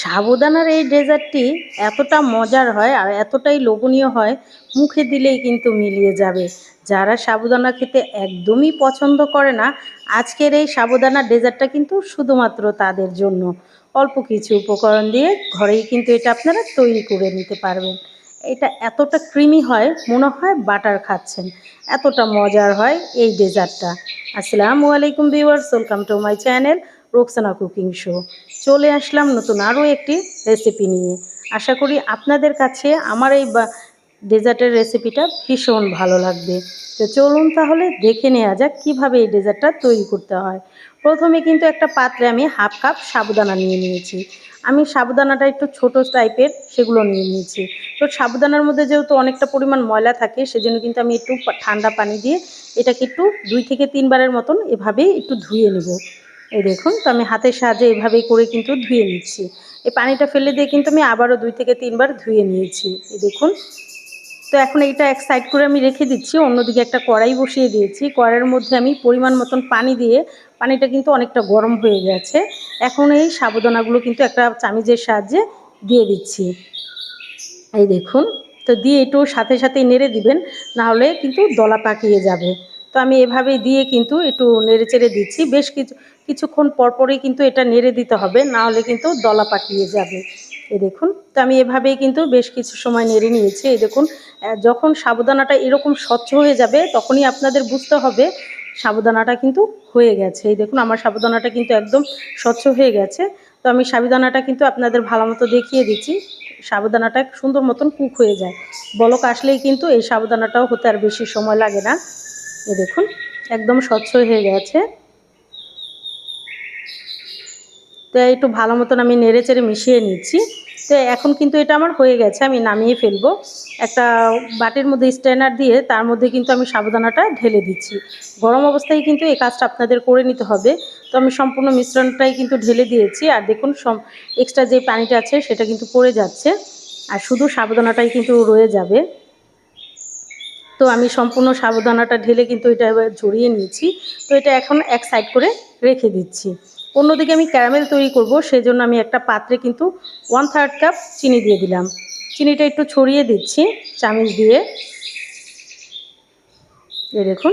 সাবুদানার এই ডেজার্টটি এতটা মজার হয় আর এতটাই লোভনীয় হয়, মুখে দিলেই কিন্তু মিলিয়ে যাবে। যারা সাবুদানা খেতে একদমই পছন্দ করে না, আজকের এই সাবুদানার ডেজার্টটা কিন্তু শুধুমাত্র তাদের জন্য। অল্প কিছু উপকরণ দিয়ে ঘরেই কিন্তু এটা আপনারা তৈরি করে নিতে পারবেন। এটা এতটা ক্রিমি হয়, মনে হয় বাটার খাচ্ছেন। এতটা মজার হয় এই ডেজার্টটা। আসসালামু আলাইকুম viewers, welcome to my channel. Roksana cooking show চলে আসলাম নতুন আরও একটি রেসিপি নিয়ে। আশা করি আপনাদের কাছে আমার এই ডেজার্টের রেসিপিটা ভীষণ ভালো লাগবে। তো চলুন তাহলে দেখে নেওয়া যাক কীভাবে এই ডেজার্টটা তৈরি করতে হয়। প্রথমে কিন্তু একটা পাত্রে আমি হাফ কাপ সাবুদানা নিয়ে নিয়েছি। আমি সাবুদানাটা একটু ছোট টাইপের সেগুলো নিয়ে নিয়েছি। তো সাবুদানার মধ্যে যেহেতু অনেকটা পরিমাণ ময়লা থাকে, সেজন্য কিন্তু আমি একটু ঠান্ডা পানি দিয়ে এটাকে একটু দুই থেকে তিনবারের মতন এভাবেই একটু ধুয়ে নেব। এই দেখুন, তো আমি হাতের সাহায্যে এভাবেই করে কিন্তু ধুয়ে নিচ্ছি। এই পানিটা ফেলে দিয়ে কিন্তু আমি আবারও দুই থেকে তিনবার ধুয়ে নিয়েছি। এই দেখুন, তো এখন এইটা এক সাইড করে আমি রেখে দিচ্ছি, অন্যদিকে একটা কড়াই বসিয়ে দিয়েছি। কড়াইয়ের মধ্যে আমি পরিমাণ মতন পানি দিয়ে, পানিটা কিন্তু অনেকটা গরম হয়ে গেছে। এখন এই সাবুদানাগুলো কিন্তু একটা চামিজের সাহায্যে দিয়ে দিচ্ছি। এই দেখুন, তো দিয়ে একটু সাথে সাথে নেড়ে দিবেন, নাহলে কিন্তু দলা পাকিয়ে যাবে। তো আমি এভাবেই দিয়ে কিন্তু একটু নেড়ে চেড়ে দিচ্ছি। বেশ কিছু, কিছুক্ষণ পরপরই কিন্তু এটা নেড়ে দিতে হবে, না হলে কিন্তু দলা পাকিয়ে যাবে। এ দেখুন, তো আমি এভাবেই কিন্তু বেশ কিছু সময় নেড়ে নিয়েছি। এই দেখুন যখন সাবুদানাটা এরকম স্বচ্ছ হয়ে যাবে, তখনই আপনাদের বুঝতে হবে সাবুদানাটা কিন্তু হয়ে গেছে। এই দেখুন, আমার সাবুদানাটা কিন্তু একদম স্বচ্ছ হয়ে গেছে। তো আমি সাবুদানাটা কিন্তু আপনাদের ভালো মতো দেখিয়ে দিচ্ছি। সাবুদানাটা সুন্দর মতন কুক হয়ে যায়। বলক আসলেই কিন্তু এই সাবুদানাটাও হতে আর বেশি সময় লাগে না। এ দেখুন, একদম স্বচ্ছ হয়ে গেছে। তো একটু ভালো মতন আমি নেড়ে চেড়ে মিশিয়ে নিচ্ছি। তো এখন কিন্তু এটা আমার হয়ে গেছে, আমি নামিয়ে ফেলব। একটা বাটির মধ্যে স্ট্যান্ডার দিয়ে তার মধ্যে কিন্তু আমি সাবধানাটা ঢেলে দিচ্ছি। গরম অবস্থায় কিন্তু এই কাজটা আপনাদের করে নিতে হবে। তো আমি সম্পূর্ণ মিশ্রণটাই কিন্তু ঢেলে দিয়েছি। আর দেখুন, সম এক্সট্রা যে পানিটা আছে সেটা কিন্তু পড়ে যাচ্ছে। আর শুধু সাবধানাটাই কিন্তু রয়ে যাবে। তো আমি সম্পূর্ণ সাবধানাটা ঢেলে কিন্তু এটা এবার ঝরিয়ে নিয়েছি। তো এটা এখন এক সাইড করে রেখে দিচ্ছি। অন্যদিকে আমি ক্যারামেল তৈরি করব, সেজন্য আমি একটা পাত্রে কিন্তু ওয়ান থার্ড কাপ চিনি দিয়ে দিলাম। চিনিটা একটু ছড়িয়ে দিচ্ছি, চামিচ দিয়ে। এ দেখুন,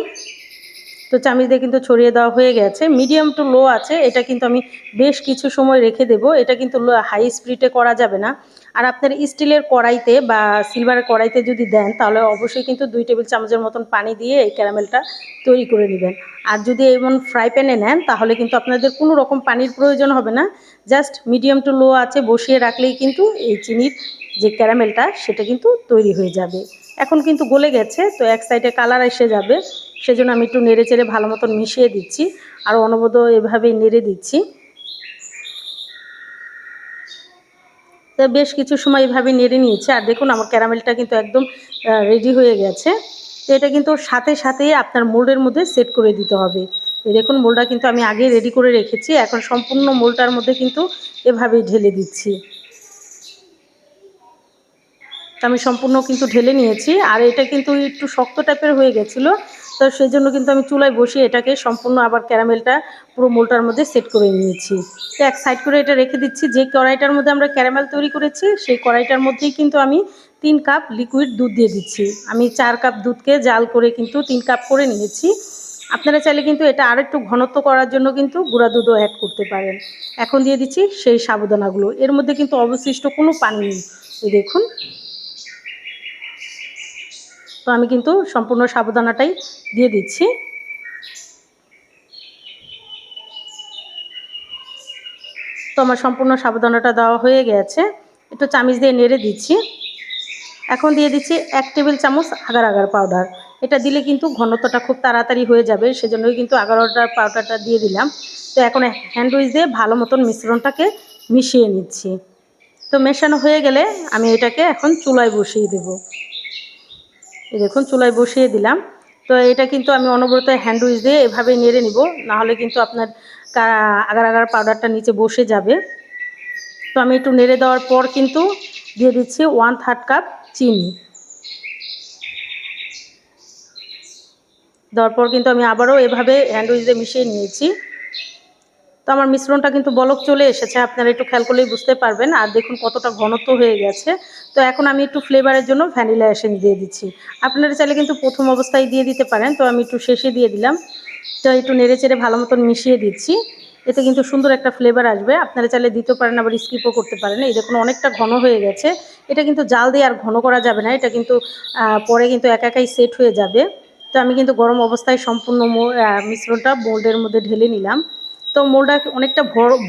তো চামিচ দিয়ে কিন্তু ছড়িয়ে দেওয়া হয়ে গেছে। মিডিয়াম টু লো আছে, এটা কিন্তু আমি বেশ কিছু সময় রেখে দেব। এটা কিন্তু হাই স্পিডে করা যাবে না। আর আপনার স্টিলের কড়াইতে বা সিলভারের কড়াইতে যদি দেন, তাহলে অবশ্যই কিন্তু দুই টেবিল চামচের মতন পানি দিয়ে এই ক্যারামেলটা তৈরি করে নেবেন। আর যদি এমন ফ্রাই প্যানে নেন, তাহলে কিন্তু আপনাদের কোনো রকম পানির প্রয়োজন হবে না। জাস্ট মিডিয়াম টু লো আছে বসিয়ে রাখলেই কিন্তু এই চিনির যে ক্যারামেলটা, সেটা কিন্তু তৈরি হয়ে যাবে। এখন কিন্তু গলে গেছে, তো এক সাইডে কালার এসে যাবে। সেজন্য আমি একটু নেড়ে চেড়ে ভালো মতন মিশিয়ে দিচ্ছি। আর অনবদ এভাবেই নেড়ে দিচ্ছি। তো বেশ কিছু সময় এভাবে নেড়ে নিয়েছে। আর দেখুন, আমার ক্যারামেলটা কিন্তু একদম রেডি হয়ে গেছে। তো এটা কিন্তু সাথে সাথে আপনার মোল্ডের মধ্যে সেট করে দিতে হবে। দেখুন মোলটা কিন্তু আমি আগে রেডি করে রেখেছি। এখন সম্পূর্ণ মোলটার মধ্যে কিন্তু এভাবেই ঢেলে দিচ্ছি। আমি সম্পূর্ণ কিন্তু ঢেলে নিয়েছি। আর এটা কিন্তু একটু শক্ত টাইপের হয়ে গেছিল। তো সেই জন্য কিন্তু আমি চুলায় বসিয়ে এটাকে সম্পূর্ণ আবার ক্যারামেলটা পুরো মোলটার মধ্যে সেট করে নিয়েছি। তো এক সাইড করে এটা রেখে দিচ্ছি। যে কড়াইটার মধ্যে আমরা ক্যারামেল তৈরি করেছি, সেই কড়াইটার মধ্যেই কিন্তু আমি তিন কাপ লিকুইড দুধ দিয়ে দিচ্ছি। আমি চার কাপ দুধকে জাল করে কিন্তু তিন কাপ করে নিয়েছি। আপনারা চাইলে কিন্তু এটা আর একটু ঘনত্ব করার জন্য কিন্তু গুঁড়া দুধও অ্যাড করতে পারেন। এখন দিয়ে দিচ্ছি সেই সাবুদানাগুলো। এর মধ্যে কিন্তু অবশিষ্ট কোনো পানি নেই। দেখুন। তো আমি কিন্তু সম্পূর্ণ সাবুদানাটাই দিয়ে দিচ্ছি। তো আমার সম্পূর্ণ সাবুদানাটা দেওয়া হয়ে গেছে। একটু চামিচ দিয়ে নেড়ে দিচ্ছি। এখন দিয়ে দিচ্ছি এক টেবিল চামচ আগার আগার পাউডার। এটা দিলে কিন্তু ঘনত্বটা খুব তাড়াতাড়ি হয়ে যাবে, সেজন্যই কিন্তু আগারোটার পাউডারটা দিয়ে দিলাম। তো এখন হ্যান্ড উইচ দিয়ে ভালো মতন মিশ্রণটাকে মিশিয়ে নিচ্ছি। তো মেশানো হয়ে গেলে আমি এটাকে এখন চুলায় বসিয়ে দেবো। এই দেখুন, চুলায় বসিয়ে দিলাম। তো এটা কিন্তু আমি অনবরত হ্যান্ডউইচ দিয়ে এভাবেই নেড়ে নিব, নাহলে কিন্তু আপনার আগার আগার পাউডারটা নিচে বসে যাবে। তো আমি একটু নেড়ে দেওয়ার পর কিন্তু দিয়ে দিচ্ছি ওয়ান থার্ড কাপ চিনি। দেওয়ার পর কিন্তু আমি আবারও এভাবে হ্যান্ডউইচ দিয়ে মিশিয়ে নিয়েছি। তো আমার মিশ্রণটা কিন্তু বলক চলে এসেছে, আপনারা একটু খেয়াল করলেই বুঝতে পারবেন। আর দেখুন কতটা ঘনত্ব হয়ে গেছে। তো এখন আমি একটু ফ্লেভারের জন্য ভ্যানিলা এসেন্স দিয়ে দিচ্ছি। আপনারা চাইলে কিন্তু প্রথম অবস্থায় দিয়ে দিতে পারেন। তো আমি একটু শেষে দিয়ে দিলাম। তো একটু নেড়ে চেড়ে ভালো মতন মিশিয়ে দিচ্ছি। এতে কিন্তু সুন্দর একটা ফ্লেভার আসবে। আপনারা চাইলে দিতে পারেন, আবার স্কিপও করতে পারেন। এই দেখুন অনেকটা ঘন হয়ে গেছে। এটা কিন্তু জাল দিয়ে আর ঘন করা যাবে না। এটা কিন্তু পরে কিন্তু একা একাই সেট হয়ে যাবে। তো আমি কিন্তু গরম অবস্থায় সম্পূর্ণ মিশ্রণটা মোল্ডের মধ্যে ঢেলে নিলাম। তো মোলটা অনেকটা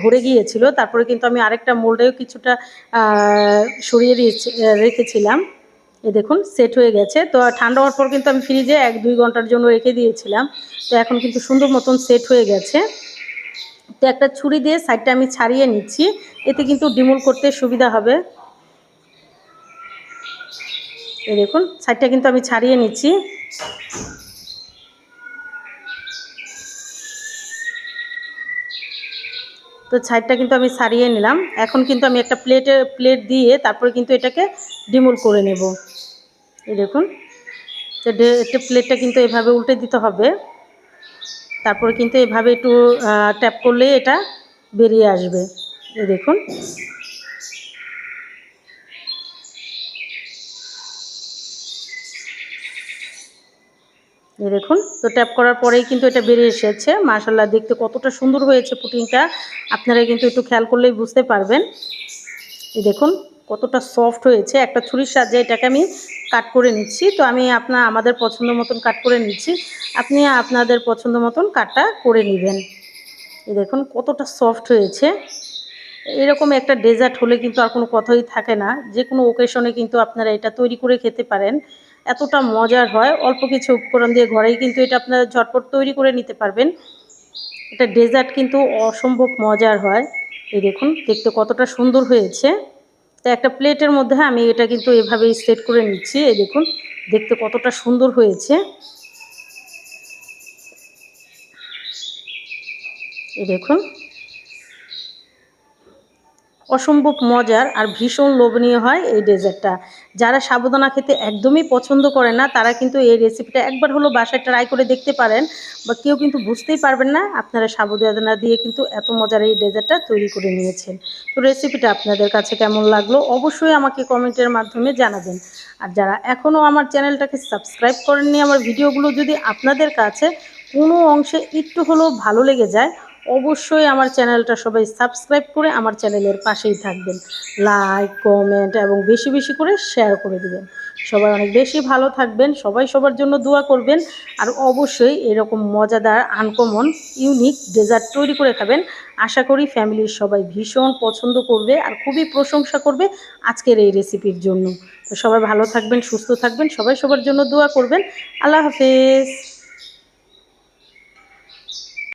ভরে গিয়েছিল। তারপরে কিন্তু আমি আরেকটা মোলটাও কিছুটা সরিয়ে দিয়েছি রেখেছিলাম। এ দেখুন সেট হয়ে গেছে। তো ঠান্ডা হওয়ার পর কিন্তু আমি ফ্রিজে এক, দুই ঘণ্টার জন্য রেখে দিয়েছিলাম। তো এখন কিন্তু সুন্দর মতন সেট হয়ে গেছে। তো একটা ছুরি দিয়ে সাইডটা আমি ছাড়িয়ে নিচ্ছি। এতে কিন্তু ডিমুল করতে সুবিধা হবে। এ দেখুন সাইডটা কিন্তু আমি ছাড়িয়ে নিচ্ছি। তো ছাইডটা কিন্তু আমি সারিয়ে নিলাম। এখন কিন্তু আমি একটা প্লেটে প্লেট দিয়ে তারপরে কিন্তু এটাকে ডিমোল করে নেব। এই দেখুন একটা প্লেটটা কিন্তু এভাবে উল্টে দিতে হবে। তারপরে কিন্তু এভাবে একটু ট্যাপ করলেই এটা বেরিয়ে আসবে। এই দেখুন এই দেখুন, তো ট্যাপ করার পরেই কিন্তু এটা বেরিয়ে এসেছে। মার্শাল্লাহ দেখতে কতটা সুন্দর হয়েছে পুটিংটা আপনারা কিন্তু একটু খেয়াল করলেই বুঝতে পারবেন। এই দেখুন, কতটা সফট হয়েছে। একটা ছুরির সাহায্যে এটাকে আমি কাট করে নিচ্ছি। তো আমি আপনার আমাদের পছন্দ মতন কাট করে নিচ্ছি। আপনি আপনাদের পছন্দ মতন কাটটা করে নেবেন। এই দেখুন, কতটা সফট হয়েছে। এরকম একটা ডেজার্ট হলে কিন্তু আর কোনো কথাই থাকে না। যে কোনো ওকেশনে কিন্তু আপনারা এটা তৈরি করে খেতে পারেন। এতটা মজার হয়। অল্প কিছু উপকরণ দিয়ে ঘরেই কিন্তু এটা আপনারা ঝটপট তৈরি করে নিতে পারবেন। এটা ডেজার্ট কিন্তু অসম্ভব মজার হয়। এই দেখুন, দেখতে কতটা সুন্দর হয়েছে। তো একটা প্লেটের মধ্যে আমি এটা কিন্তু এভাবেই সেট করে নিচ্ছি। এই দেখুন, দেখতে কতটা সুন্দর হয়েছে। এই দেখুন। অসম্ভব মজার আর ভীষণ লোভনীয় হয় এই ডেজার্টটা। যারা সাবুদানা খেতে একদমই পছন্দ করে না, তারা কিন্তু এই রেসিপিটা একবার হলো বাসায় ট্রাই করে দেখতে পারেন। বা কেউ কিন্তু বুঝতেই পারবেন না, আপনারা সাবুদানা দিয়ে কিন্তু এত মজার এই ডেজার্টটা তৈরি করে নিয়েছেন। তো রেসিপিটা আপনাদের কাছে কেমন লাগল অবশ্যই আমাকে কমেন্টের মাধ্যমে জানাবেন। আর যারা এখনও আমার চ্যানেলটাকে সাবস্ক্রাইব করেননি, আমার ভিডিওগুলো যদি আপনাদের কাছে কোনো অংশে একটু হলেও ভালো লেগে যায় অবশ্যই আমার চ্যানেলটা সবাই সাবস্ক্রাইব করে আমার চ্যানেলের পাশেই থাকবেন। লাইক কমেন্ট এবং বেশি বেশি করে শেয়ার করে দেবেন। সবাই অনেক বেশি ভালো থাকবেন, সবাই সবার জন্য দোয়া করবেন আর অবশ্যই এরকম মজাদার আনকমন ইউনিক ডেজার্ট তৈরি করে খাবেন। আশা করি ফ্যামিলির সবাই ভীষণ পছন্দ করবে আর খুবই প্রশংসা করবে আজকের এই রেসিপির জন্য। তো সবাই ভালো থাকবেন, সুস্থ থাকবেন, সবাই সবার জন্য দোয়া করবেন। আল্লাহ হাফেজ।